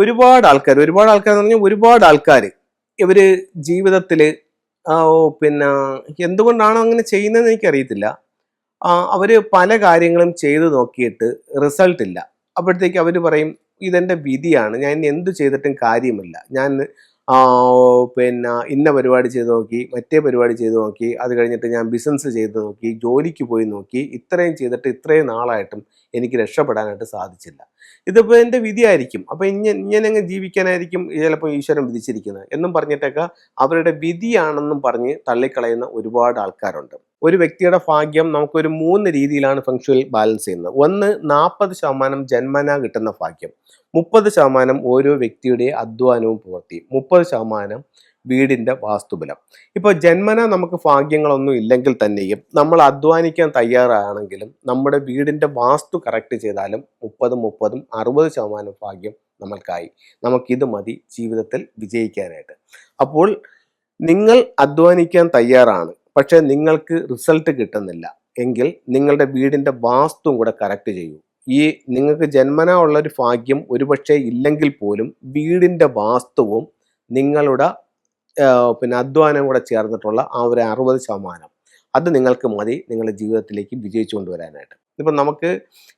ഒരുപാട് ആൾക്കാർ ഒരുപാട് ആൾക്കാർ എന്ന് പറഞ്ഞാൽ ഒരുപാട് ആൾക്കാർ ഇവർ ജീവിതത്തിൽ പിന്നെ എന്തുകൊണ്ടാണോ അങ്ങനെ ചെയ്യുന്നതെന്ന് എനിക്കറിയത്തില്ല. അവർ പല കാര്യങ്ങളും ചെയ്തു നോക്കിയിട്ട് റിസൾട്ട് ഇല്ല അപ്പോഴത്തേക്ക് അവർ പറയും ഇതെന്റെ വിധിയാണ്. ഞാൻ എന്ത് ചെയ്തിട്ടും കാര്യമില്ല. ഞാൻ പിന്നെ ഇന്ന പരിപാടി ചെയ്ത് നോക്കി മറ്റേ പരിപാടി ചെയ്ത് നോക്കി അത് കഴിഞ്ഞിട്ട് ഞാൻ ബിസിനസ് ചെയ്ത് നോക്കി ജോലിക്ക് പോയി നോക്കി ഇത്രയും ചെയ്തിട്ട് ഇത്രയും നാളായിട്ടും എനിക്ക് രക്ഷപ്പെടാനായിട്ട് സാധിച്ചില്ല. ഇതിപ്പോൾ എന്റെ വിധിയായിരിക്കും. അപ്പോൾ ഇങ്ങനെ ഇങ്ങനെ ജീവിക്കാനായിരിക്കും ചിലപ്പോൾ ഈശ്വരൻ വിധിച്ചിരിക്കുന്നത്. എന്നും പറഞ്ഞിട്ടൊക്കെ അവരുടെ വിധിയാണെന്നും പറഞ്ഞ് തള്ളിക്കളയുന്ന ഒരുപാട് ആൾക്കാരുണ്ട്. ഒരു വ്യക്തിയുടെ ഭാഗ്യം നമുക്കൊരു മൂന്ന് രീതിയിലാണ് ഫെങ്ഷുവൽ ബാലൻസ് ചെയ്യുന്നത്. ഒന്ന് നാൽപ്പത് ശതമാനം ജന്മന കിട്ടുന്ന ഭാഗ്യം. മുപ്പത് ശതമാനം ഓരോ വ്യക്തിയുടെ അധ്വാനവും പൂർത്തി. മുപ്പത് ശതമാനം വീടിന്റെ വാസ്തുബലം. ഇപ്പോൾ ജന്മന നമുക്ക് ഭാഗ്യങ്ങളൊന്നും ഇല്ലെങ്കിൽ തന്നെയും നമ്മൾ അധ്വാനിക്കാൻ തയ്യാറാണെങ്കിലും നമ്മുടെ വീടിന്റെ വാസ്തു കറക്റ്റ് ചെയ്താലും മുപ്പതും മുപ്പതും അറുപത് ശതമാനം ഭാഗ്യം നമ്മൾക്കായി. നമുക്കിത് മതി ജീവിതത്തിൽ വിജയിക്കാനായിട്ട്. അപ്പോൾ നിങ്ങൾ അധ്വാനിക്കാൻ തയ്യാറാണ്. പക്ഷേ നിങ്ങൾക്ക് റിസൾട്ട് കിട്ടുന്നില്ല. എങ്കിൽ നിങ്ങളുടെ വീടിന്റെ വാസ്തുവും കൂടെ കറക്റ്റ് ചെയ്യൂ. ഈ നിങ്ങൾക്ക് ജന്മനാ ഉള്ള ഒരു ഭാഗ്യം ഒരുപക്ഷെ ഇല്ലെങ്കിൽ പോലും വീടിന്റെ വാസ്തുവും നിങ്ങളുടെ പിന്നെ അധ്വാനം കൂടെ ചേർന്നിട്ടുള്ള ആ ഒരു അറുപത് ശതമാനം. അത് നിങ്ങൾക്ക് മതി. നിങ്ങളുടെ ജീവിതത്തിലേക്ക് വിജയിച്ചു കൊണ്ടുവരാനായിട്ട്. ഇപ്പം നമുക്ക്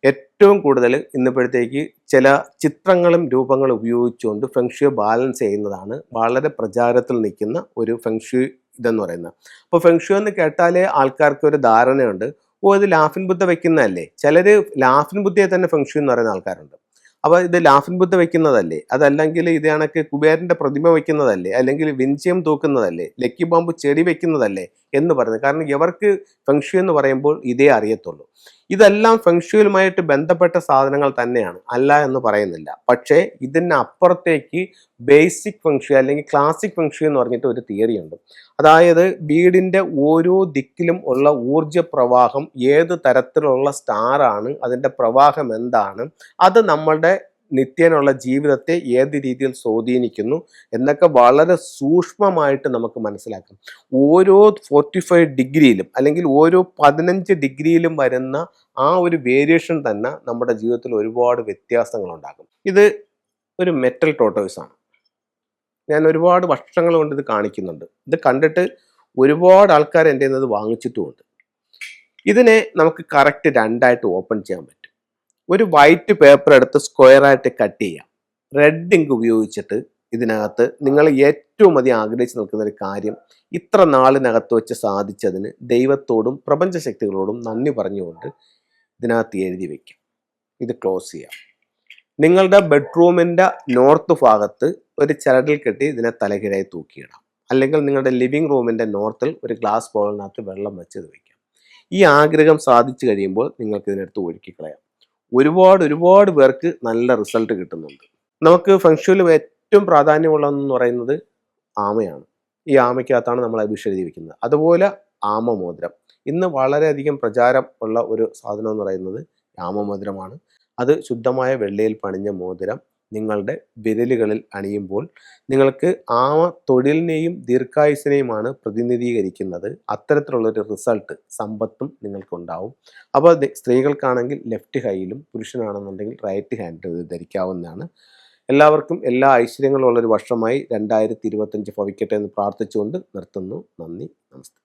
ഏറ്റവും കൂടുതൽ ഇന്നിപ്പോഴത്തേക്ക് ചില ചിത്രങ്ങളും രൂപങ്ങളും ഉപയോഗിച്ചുകൊണ്ട് ഫെങ്ഷു ബാലൻസ് ചെയ്യുന്നതാണ് വളരെ പ്രചാരത്തിൽ നിൽക്കുന്ന ഒരു ഫെങ്ഷു ഇതെന്ന് പറയുന്നത്. അപ്പോൾ ഫെങ്ഷു എന്ന് കേട്ടാലേ ആൾക്കാർക്ക് ഒരു ധാരണയുണ്ട്. ഓ ഇത് ലാഫിൻ ബുദ്ധ വെക്കുന്നതല്ലേ? ചിലർ ലാഫിൻ ബുദ്ധയെ തന്നെ ഫെങ്ഷു എന്ന് പറയുന്ന ആൾക്കാരുണ്ട്. അപ്പൊ ഇത് ലാഫിൻ ബുദ്ധ വെക്കുന്നതല്ലേ? അതല്ലെങ്കിൽ ഇത് കണക്ക് കുബേരന്റെ പ്രതിമ വെക്കുന്നതല്ലേ? അല്ലെങ്കിൽ വിഞ്ചയം തൂക്കുന്നതല്ലേ? ലക്കി ബാമ്പ് ചെടി വെക്കുന്നതല്ലേ? എന്ന് പറയുന്നത്. കാരണം ഇവർക്ക് ഫെങ്ഷു എന്ന് പറയുമ്പോൾ ഇതേ അറിയത്തുള്ളൂ. ഇതെല്ലാം ഫെങ്ഷുവുമായിട്ട് ബന്ധപ്പെട്ട സാധനങ്ങൾ തന്നെയാണ്. അല്ല എന്ന് പറയുന്നില്ല. പക്ഷേ ഇതിന് അപ്പുറത്തേക്ക് ബേസിക് ഫെങ്ഷു അല്ലെങ്കിൽ ക്ലാസിക് ഫെങ്ഷു എന്ന് പറഞ്ഞിട്ട് ഒരു തിയറി ഉണ്ട്. അതായത് വീടിന്റെ ഓരോ ദിക്കിലും ഉള്ള ഊർജ പ്രവാഹം ഏത് തരത്തിലുള്ള സ്റ്റാറാണ് അതിന്റെ പ്രവാഹം എന്താണ് അത് നമ്മളുടെ നിത്യേനുള്ള ജീവിതത്തെ ഏത് രീതിയിൽ സ്വാധീനിക്കുന്നു എന്നൊക്കെ വളരെ സൂക്ഷ്മമായിട്ട് നമുക്ക് മനസ്സിലാക്കാം. ഓരോ ഫോർട്ടി ഫൈവ് ഡിഗ്രിയിലും അല്ലെങ്കിൽ ഓരോ പതിനഞ്ച് ഡിഗ്രിയിലും വരുന്ന ആ ഒരു വേരിയേഷൻ തന്നെ നമ്മുടെ ജീവിതത്തിൽ ഒരുപാട് വ്യത്യാസങ്ങൾ ഉണ്ടാക്കും ഇത് ഒരു മെറ്റൽ ടോട്ടോയ്സ് ആണ്. ഞാൻ ഒരുപാട് വർഷങ്ങൾ കൊണ്ട് ഇത് കാണിക്കുന്നുണ്ട്. ഇത് കണ്ടിട്ട് ഒരുപാട് ആൾക്കാർ എന്റെ ഇത് വാങ്ങിച്ചിട്ടുമുണ്ട്. ഇതിനെ നമുക്ക് കറക്റ്റ് രണ്ടായിട്ട് ഓപ്പൺ ചെയ്യാൻ പറ്റും. ഒരു വൈറ്റ് പേപ്പർ എടുത്ത് സ്ക്വയറായിട്ട് കട്ട് ചെയ്യാം. റെഡ് ഇങ്ക് ഉപയോഗിച്ചിട്ട് ഇതിനകത്ത് നിങ്ങൾ ഏറ്റവും അധികം ആഗ്രഹിച്ച് നിൽക്കുന്ന ഒരു കാര്യം ഇത്ര നാളിനകത്ത് വെച്ച് സാധിച്ചതിന് ദൈവത്തോടും പ്രപഞ്ചശക്തികളോടും നന്ദി പറഞ്ഞുകൊണ്ട് ഇതിനകത്ത് എഴുതി വയ്ക്കാം ഇത് ക്ലോസ് ചെയ്യാം. നിങ്ങളുടെ ബെഡ്റൂമിന്റെ നോർത്ത് ഭാഗത്ത് ഒരു ചരടിൽ കെട്ടി ഇതിനെ തലകീഴായി തൂക്കിയിടാം. അല്ലെങ്കിൽ നിങ്ങളുടെ ലിവിംഗ് റൂമിന്റെ നോർത്തിൽ ഒരു ഗ്ലാസ് ബോളിനകത്ത് വെള്ളം വെച്ച് ഇത് വയ്ക്കാം ഈ ആഗ്രഹം സാധിച്ചു കഴിയുമ്പോൾ നിങ്ങൾക്ക് ഇതിനടുത്ത് ഒഴുക്കിക്കളയാം. ഒരുപാട് ഒരുപാട് പേർക്ക് നല്ല റിസൾട്ട് കിട്ടുന്നുണ്ട്. നമുക്ക് ഫംഗ്ഷനിൽ ഏറ്റവും പ്രാധാന്യമുള്ളതെന്ന് പറയുന്നത് ആമയാണ്. ഈ ആമയ്ക്കകത്താണ് നമ്മൾ അഭിഷേകം എഴുതി വെക്കുന്നത് അതുപോലെ ആമമോതിരം. ഇന്ന് വളരെയധികം പ്രചാരം ഉള്ള ഒരു സാധനം എന്ന് പറയുന്നത് ആമമോതിരമാണ്. അത് ശുദ്ധമായ വെള്ളയിൽ പണിഞ്ഞ മോതിരം. നിങ്ങളുടെ വിരലുകളിൽ അണിയുമ്പോൾ നിങ്ങൾക്ക് ആ തൊഴിലിനെയും ദീർഘായുസിനെയുമാണ് പ്രതിനിധീകരിക്കുന്നത്. അത്തരത്തിലുള്ളൊരു റിസൾട്ട് സമ്പത്തും നിങ്ങൾക്കുണ്ടാവും. അപ്പോൾ സ്ത്രീകൾക്കാണെങ്കിൽ ലെഫ്റ്റ് കൈയിലും പുരുഷനാണെന്നുണ്ടെങ്കിൽ റൈറ്റ് ഹാൻഡിൽ ധരിക്കാവുന്നതാണ്. എല്ലാവർക്കും എല്ലാ ഐശ്വര്യങ്ങളും ഉള്ളൊരു വർഷമായി രണ്ടായിരത്തി ഇരുപത്തഞ്ച് ഭവിക്കട്ടെ എന്ന് പ്രാർത്ഥിച്ചുകൊണ്ട് നിർത്തുന്നു. നന്ദി നമസ്തേ